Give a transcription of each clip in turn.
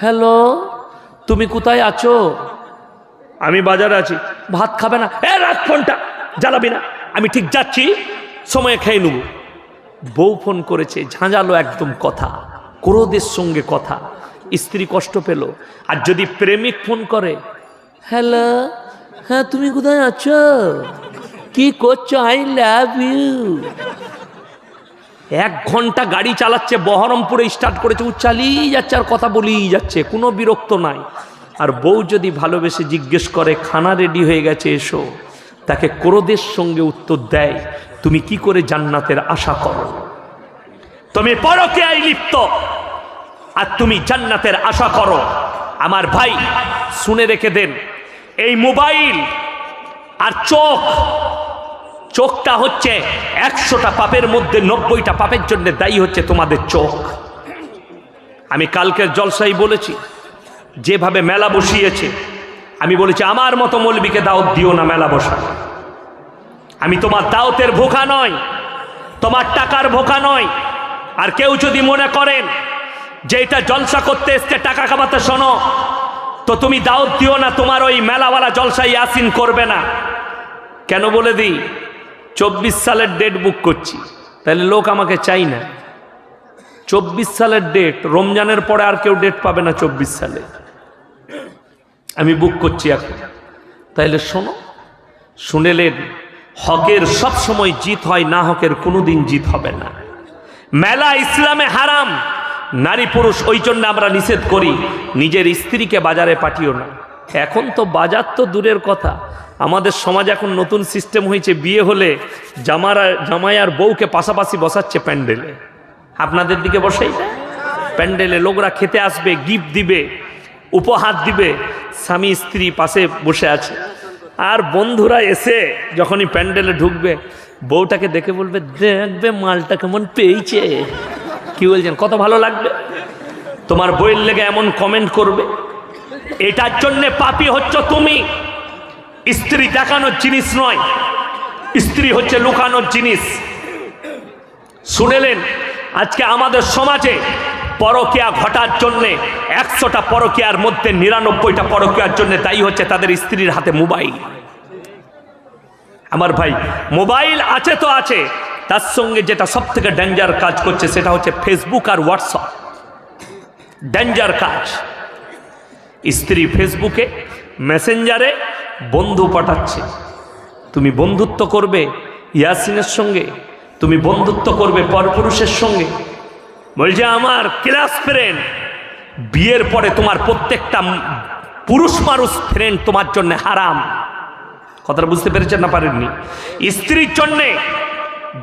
Hello তুমি কোথায় আছো? আমি বাজারে আছি। ভাত খাবে না? এ রাখ ফোনটা। জ্বালাবি না। আমি ঠিক যাচ্ছি। সময়ে খেয়ে নেব। বউ ফোন করেছে ঝাঁঝালো একদম কথা। ক্রোধের সঙ্গে কথা। স্ত্রী কষ্ট পেল। আর যদি প্রেমিক ফোন করে হ্যালো হ্যাঁ তুমি কোথায় আছো? কি করছ? আই লাভ ইউ এক ঘণ্টা গাড়ি চালাচ্ছে, বহরমপুরে স্টার্ট করেছে, ও চালিয়ে যাচ্ছে আর কথা বলেই যাচ্ছে, কোনো বিরক্ত নাই। আর বউ যদি ভালোবেসে জিজ্ঞেস করে, খানা রেডি হয়ে গেছে, এসো। তাকে ক্রোধের সঙ্গে উত্তর দেয়, তুমি কি করে জান্নাতের আশা করো? তুমি পরকে আই লিপ্ত আর তুমি জান্নাতের আশা করো। আমার ভাই, শুনে রেখে দেন, এই মোবাইল আর চোখ চোখটা হচ্ছে একশোটা পাপের মধ্যে নব্বইটা পাপের জন্য দায়ী হচ্ছে তোমাদের চোখ। আমি কালকের জলসাই বলেছি, যেভাবে মেলা বসিয়েছে, আমি বলেছি, আমার মতো মৌলবীকে দাওয়াত দিও না মেলা বসা আমি তোমার দাওতের ভোকা নয় তোমার টাকার ভোকা নয় আর কেউ যদি মনে করেন যে এটা জলসা করতে এসছে, টাকা কামাতে শোনো, তো তুমি দাওয়াত দিও না, তোমার ওই মেলাওয়ালা জলসাই আসিন করবে না। কেন বলে দিই? চব্বিশ সালের ডেট বুক করছি। তাহলে লোক আমাকে চাই না। চব্বিশ সালের ডেট রমজানের পরে আর কেউ ডেট পাবে না চব্বিশ সালে। আমি বুক করছি এখন। তাইলে শোনো শুনেলেন হকের সব সময় জিত হয়, না হকের কোনোদিন জিত হবে না। মেলা ইসলামে হারাম। নারী পুরুষ, ওই জন্য আমরা নিষেধ করি, নিজের স্ত্রীকে বাজারে পাঠিও না। এখন তো বাজার তো দূরের কথা। আমাদের সমাজ এখন নতুন সিস্টেম হয়েছে, বিয়ে হলে জামারা জামাই আর বউকে পাশাপাশি বসাচ্ছে প্যান্ডেলে। আপনাদের দিকে বসেই? প্যান্ডেলে লোকরা খেতে আসবে গিফট দিবে, উপহার দিবে, স্বামী, স্ত্রী পাশে বসে আছে। আর বন্ধুরা এসে যখনই প্যান্ডেলে ঢুকবে, বউটাকে দেখে বলবে, দেখবে মালটা কেমন পেয়েছে। কি বলছেন? কত ভালো লাগবে? তোমার বইয়ের লেগে এমন কমেন্ট করবে, এটার জন্যে পাপি হচ্ছ তুমি। স্ত্রী দেখানোর জিনিস নয়। স্ত্রী হচ্ছে লুকানোর জিনিস। শুনেলেন? আজকে আমাদের সমাজে পরকিয়া ঘটার জন্যে একশোটা পরকিয়ার মধ্যে নিরানব্বইটা পরকিয়ার জন্য তাই হচ্ছে তাদের স্ত্রীর হাতে মোবাইল। আমার ভাই, মোবাইল আছে তো আছে, তার সঙ্গে যেটা সব থেকে ডেঞ্জার কাজ করছে সেটা হচ্ছে ফেসবুক আর হোয়াটসঅ্যাপ। ডেঞ্জার কাজ। স্ত্রী ফেসবুকে মেসেঞ্জারে বন্ধু পাঠাচ্ছে। তুমি বন্ধুত্ব করবে ইয়াসিনের সঙ্গে, তুমি বন্ধুত্ব করবে পরপুরুষের সঙ্গে। বলছে আমার ক্লাস ফ্রেন্ড, বিয়ের পরে তোমার প্রত্যেকটা পুরুষ মানুষ ফ্রেন্ড তোমার জন্য হারাম। কথাটা বুঝতে পেরেছেন না পারেননি? স্ত্রীর জন্যে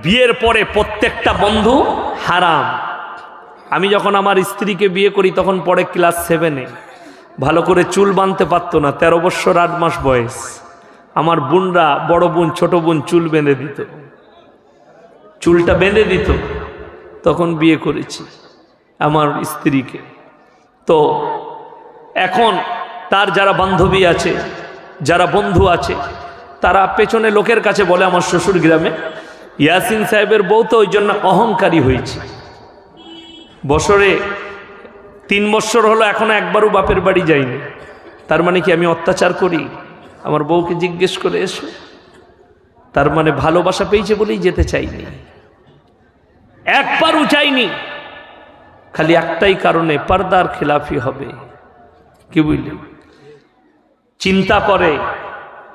বিয়ের পরে প্রত্যেকটা বন্ধু হারাম। আমি যখন আমার স্ত্রীকে বিয়ে করি, তখন পড়ে ক্লাস সেভেনে ভালো করে চুল বাঁধতে পারতো না, তেরো বছর আট মাস বয়স। আমার বোনরা, বড় বোন, ছোট বোন চুল বেঁধে দিত। চুলটা বেঁধে দিত। তখন বিয়ে করেছি আমার স্ত্রীকে। তো এখন তার যারা বান্ধবী আছে, যারা বন্ধু আছে, তারা পেছনে লোকের কাছে বলে আমার শ্বশুর গ্রামে, ইয়াসিন সাহেবের বউ তো ওই জন্য অহংকারী হয়েছে। বছরে তিন বছর হলো এখনও একবারও বাপের বাড়ি যাইনি। তার মানে কি আমি অত্যাচার করি? আমার বউকে জিজ্ঞেস করে এসো। তার মানে ভালোবাসা পেয়েছে বলেই যেতে চাইনি। একবারও চাইনি খালি একটাই কারণে পর্দার খেলাফি হবে। কি বুঝলেন চিন্তা করে।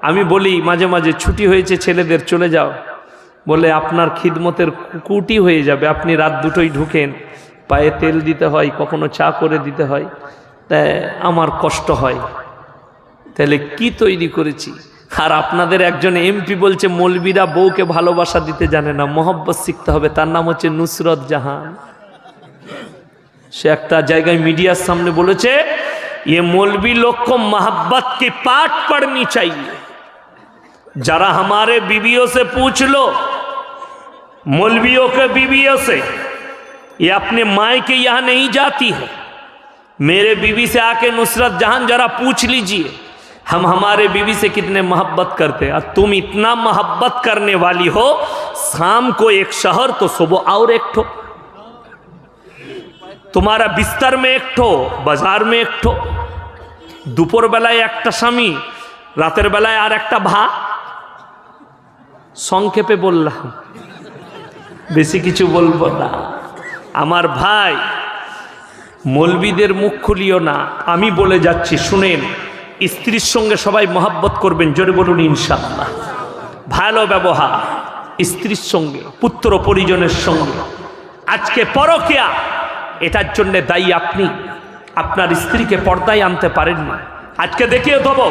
আমি বলি, মাঝে মাঝে ছুটি হয়েছে, ছেলেদের চলে যাও। বলে, আপনার খিদমতের কুটি হয়ে যাবে। আপনি রাত দুটোই ঢুকেন। পায়ে তেল দিতে হয় কখনো চা করে দিতে হয় তাই আমার কষ্ট হয় তাহলে কি তৈরি করেছি আর আপনাদের একজন এমপি বলছে মৌলবীরা বউকে ভালোবাসা দিতে জানে না মোহব্বত শিখতে হবে তার নাম হচ্ছে নুসরত জাহান সে একটা জায়গায় মিডিয়ার সামনে বলেছে ये मौलवी लोग को मोहब्बत की पाठ पढ़नी चाहिए जरा हमारे बीवियों से पूछ लो मौलवियों के बीवियों से ये अपने माए के यहाँ नहीं जाती है मेरे बीवी से आके नुसरत जहां जरा पूछ लीजिए हम हमारे बीवी से कितने मोहब्बत करते हैं और तुम इतना मोहब्बत करने वाली हो शाम को एक शहर तो सुबह और एक ठो তোমারা বিস্তার মে একঠো বাজার মে একঠো দুপুর বেলায় একটা স্বামী রাতের বেলায় আর একটা ভা সংক্ষেপে বললাম বেশি কিছু বলবো না আমার ভাই, মলবিদের মুখ খুলিও না। আমি বলে যাচ্ছি, শুনেন, স্ত্রীর সঙ্গে সবাই মহাব্বত করবেন, জোরে বলুন ইনশাল্লাহ ভালো ব্যবহার, স্ত্রীর সঙ্গে, পুত্র পরিজনের সঙ্গে। আজকে পরকিয়া, এটার জন্য দায়ী আপনি। আপনার স্ত্রীকে পর্দায় আনতে পারেন না। আজকে দেখিয়ে দেবো,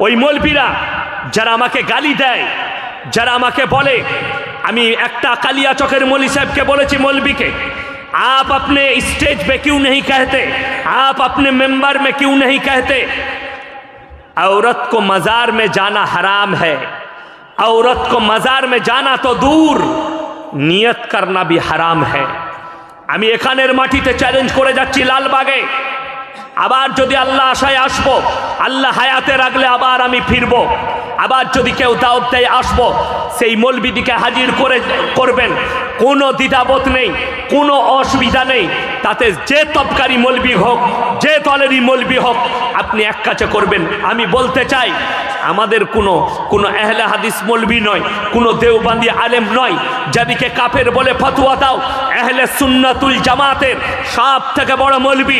ওই মলবিরা, যারা আমাকে গালি দেয়, যারা আমাকে বলে, আমি একটা কালিয়া চকের মলি সাহেবকে বলেছি মলবিকে आप अपने स्टेज पे क्यों नहीं कहते आप अपने मेंबर में क्यों नहीं कहते औरत को मज़ार में जाना हराम है औरत को मज़ार में जाना तो दूर নিয়ত করনা भी হারাম है আমি এখানের মাটিতে চ্যালেঞ্জ করে যাচ্ছি লালবাগে আবার যদি আল্লাহ আশায় আসবো আল্লাহ হায়াতে রাখলে আবার আমি ফিরবো আবার যদি কেউ দাওয়াত দেয় আসবো সেই মলবিদিকে হাজির করে করবেন কোনো দ্বিধাবোধ নেই, কোনো অসুবিধা নেই। তাতে যে তবকারি মলবি হোক, যে দলেরই মলবি হোক, আপনি এক কাছে করবেন। আমি বলতে চাই, আমাদের কোনো কোনো এহলে হাদিস মলবি নয়, কোনো দেওবান্দি আলেম নয়, যাদিকে কাফের বলে ফতুয়া দাও এহলে সুন্নাতুল জামাতের সব থেকে বড় মলবি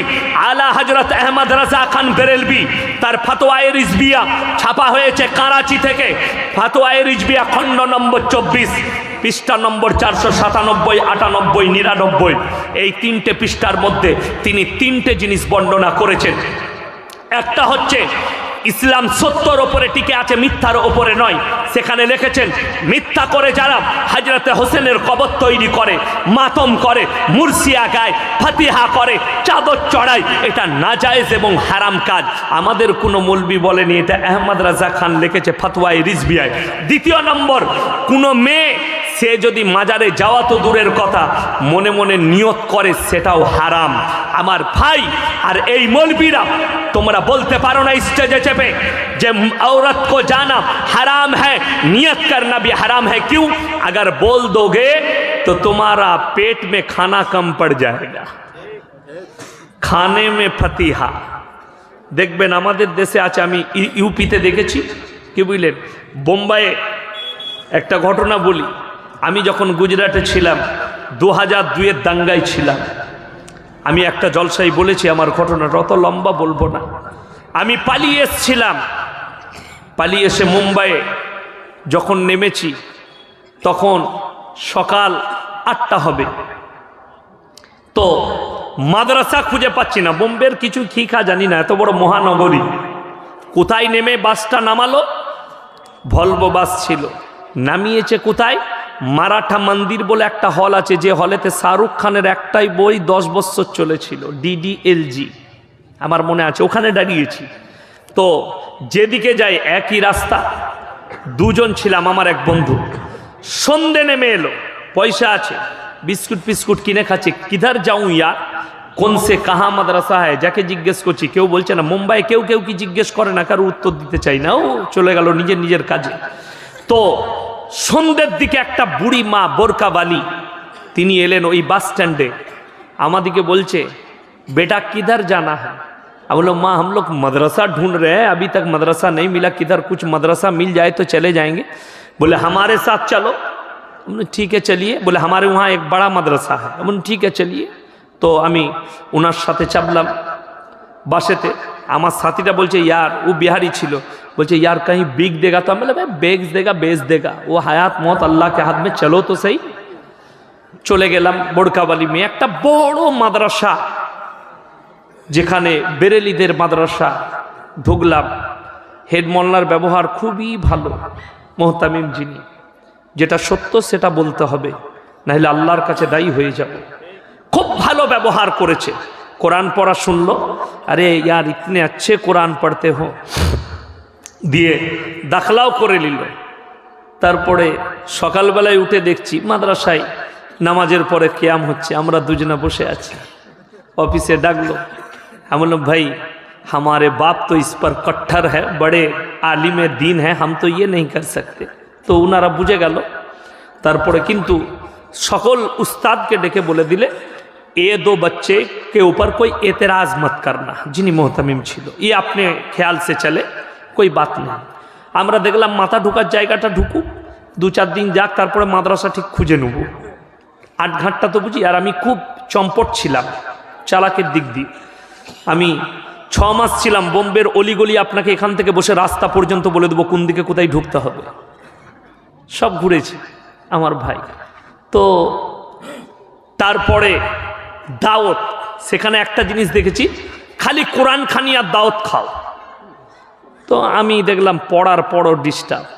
আলা হজরত আহমদ রাজা খান বেরেলবি। তার ফতোয়ায় রিজবিয়া ছাপা হয়েছে কারাচি থেকে। ফতোয়ায় রিজবিয়া খণ্ড নম্বর চব্বিশ। পৃষ্ঠা নম্বর চারশো সাতানব্বই, আটানব্বই, নিরানব্বই। এই তিনটে পৃষ্ঠার মধ্যে তিনি তিনটে জিনিস বর্ণনা করেছেন। একটা হচ্ছে, ইসলাম সত্যর ওপরে টিকে আছে, মিথ্যার ওপরে নয়। সেখানে লিখেছেন, মিথ্যা করে যারা হাজরতে হোসেনের কবর তৈরি করে, মাতম করে, মুরসিয়া গায়, ফাতিহা করে, চাদর চড়ায়, এটা নাজায়েজ এবং হারাম কাজ। আমাদের কোনো মলবি বলেনি, এটা আহমদ রাজা খান লিখেছে ফাতোয়ায় রিজবিয়ায় দ্বিতীয় নম্বর, কোনো মেয়ে সে যদি মাজারে যাওয়া তো দূরের কথা মনে মনে নিয়ত করে সেটাও হারাম আমার ভাই আর এই মলবিরা তোমরা বলতে পারো না স্টেজে চেপে যে औरत को जाना हराम है नियत करना भी हराम है क्यों अगर बोल दोगे तो तुम्हारा पेट में खाना कम पड़ जाएगा খানে মে ফতিহা দেখবেন আমাদের দেশে আছে আমি ইউ- ইউপিতে দেখেছি কি বুঝলেন বোম্বাইয়ে একটা ঘটনা বলি আমি যখন গুজরাটে ছিলাম দু হাজার দুইয়ের দাঙ্গায় ছিলাম। আমি একটা জলসাই বলেছি, আমার ঘটনাটা অত লম্বা বলব না। আমি পালিয়ে এসছিলাম। পালিয়ে এসে মুম্বাইয়ে যখন নেমেছি, তখন সকাল আটটা হবে। তো মাদ্রাসা খুঁজে পাচ্ছি না। বোম্বের কিছু খিখা জানি না, এত বড় মহানগরী। কোথায় নেমে বাসটা নামালো? ভলভো বাস ছিল। নামিয়েছে কোথায়? মারাঠা মন্দির বলে একটা হল আছে, যে হলেতে শাহরুখ খানের একটাই বই দশ বছর চলেছিল ডিডিএলজি আমার মনে আছে, ওখানে দাঁড়িয়েছি। তো যেদিকে যাই, একই রাস্তা, দুজন ছিলাম আমার এক বন্ধু। সন্ধে নেমে এলো, পয়সা আছে, বিস্কুট ফিস্কুট কিনে খাচ্ছে, কিধার যাও ইয়া, কোন সে কাহা মাদ্রাসা হয়, যাকে জিজ্ঞেস করছি, কেউ বলছে না মুম্বাই কেউ কেউ কি জিজ্ঞেস করে না, কারও উত্তর দিতে চাই না, ও চলে গেল নিজের নিজের কাজে। তো সন্ধ্যের দিকে একটা বুড়ি মা বোরকাবালি তিনি এলেন ওই বাস স্ট্যান্ডে আমাদিকে বলছে बेटा किधर जाना है अब बोलो माँ हम लोग मदरसा ढूंढ रहे हैं अभी तक मदरसा नहीं मिला किधर कुछ मदरसा मिल जाए तो चले जाएंगे बोले हमारे साथ चलो हमने ठीक है चलिए बोले हमारे वहाँ एक बड़ा मदरसा है हमने ठीक है चलिए তো আমি ওনার সাথে চাপলাম বাসেতে আমার সাথীটা বলছে ইয়ার ও বিহারি ছিল বলছে यार कहीं बिक देगा तो हम बोले भाई बेच देगा बेच देगा वो हयात मौत अल्लाह के हाथ में चलो तो सही চলে গেলাম বোরকাবালি মেয়ে একটা বড় মাদ্রাসা যেখানে বেরেলিদের মাদ্রাসা ঢুকলাম হেডমল্লার ব্যবহার খুবই ভালো মোহতামিম যিনি যেটা সত্য সেটা বলতে হবে নাহলে আল্লাহর কাছে দায়ী হয়ে যাবে খুব ভালো ব্যবহার করেছে কোরআন পড়া শুনলো আরে ইয়ার ইতনে अच्छे কোরআন পড়তে হো দিয়ে দাখলাও করে নিল তারপরে সকালবেলায় উঠে দেখছি মাদ্রাসায় নামাজের পরে কেয়াম হচ্ছে আমরা দুজনে বসে আছি অফিসে ডাকলো हम बोलो भाई हमारे बाप तो इस पर कट्टर है बड़े आलिम दीन है हम तो ये नहीं कर सकते তো ওনারা বুঝে গেল তারপরে কিন্তু সকল উস্তাদকে ডেকে বলে দিলে ये दो बच्चे के ऊपर कोई एतराज मत करना যিনি মোহতামিম ছিল ই আপনি খেয়াল সে চলে কই বাত নেই। আমরা দেখলাম মাথা ঢুকার জায়গাটা ঢুকুক, দু চার দিন যাক, তারপরে মাদ্রাসা ঠিক খুঁজে নেব। আট ঘাটটা তো বুঝি, আর আমি খুব চম্পট ছিলাম, চালাকের দিক দিয়ে। আমি ছ মাস ছিলাম বোম্বের অলিগলি, আপনাকে এখান থেকে বসে রাস্তা পর্যন্ত বলে দেবো কোন দিকে কোথায় ঢুকতে হবে। সব ঘুরেছি আমার ভাই। তো তারপরে দাওয়াত, সেখানে একটা জিনিস দেখেছি, খালি কোরআন খানি আর দাওয়াত খাও। তো আমি দেখলাম পড়ার পরও ডিস্টার্ব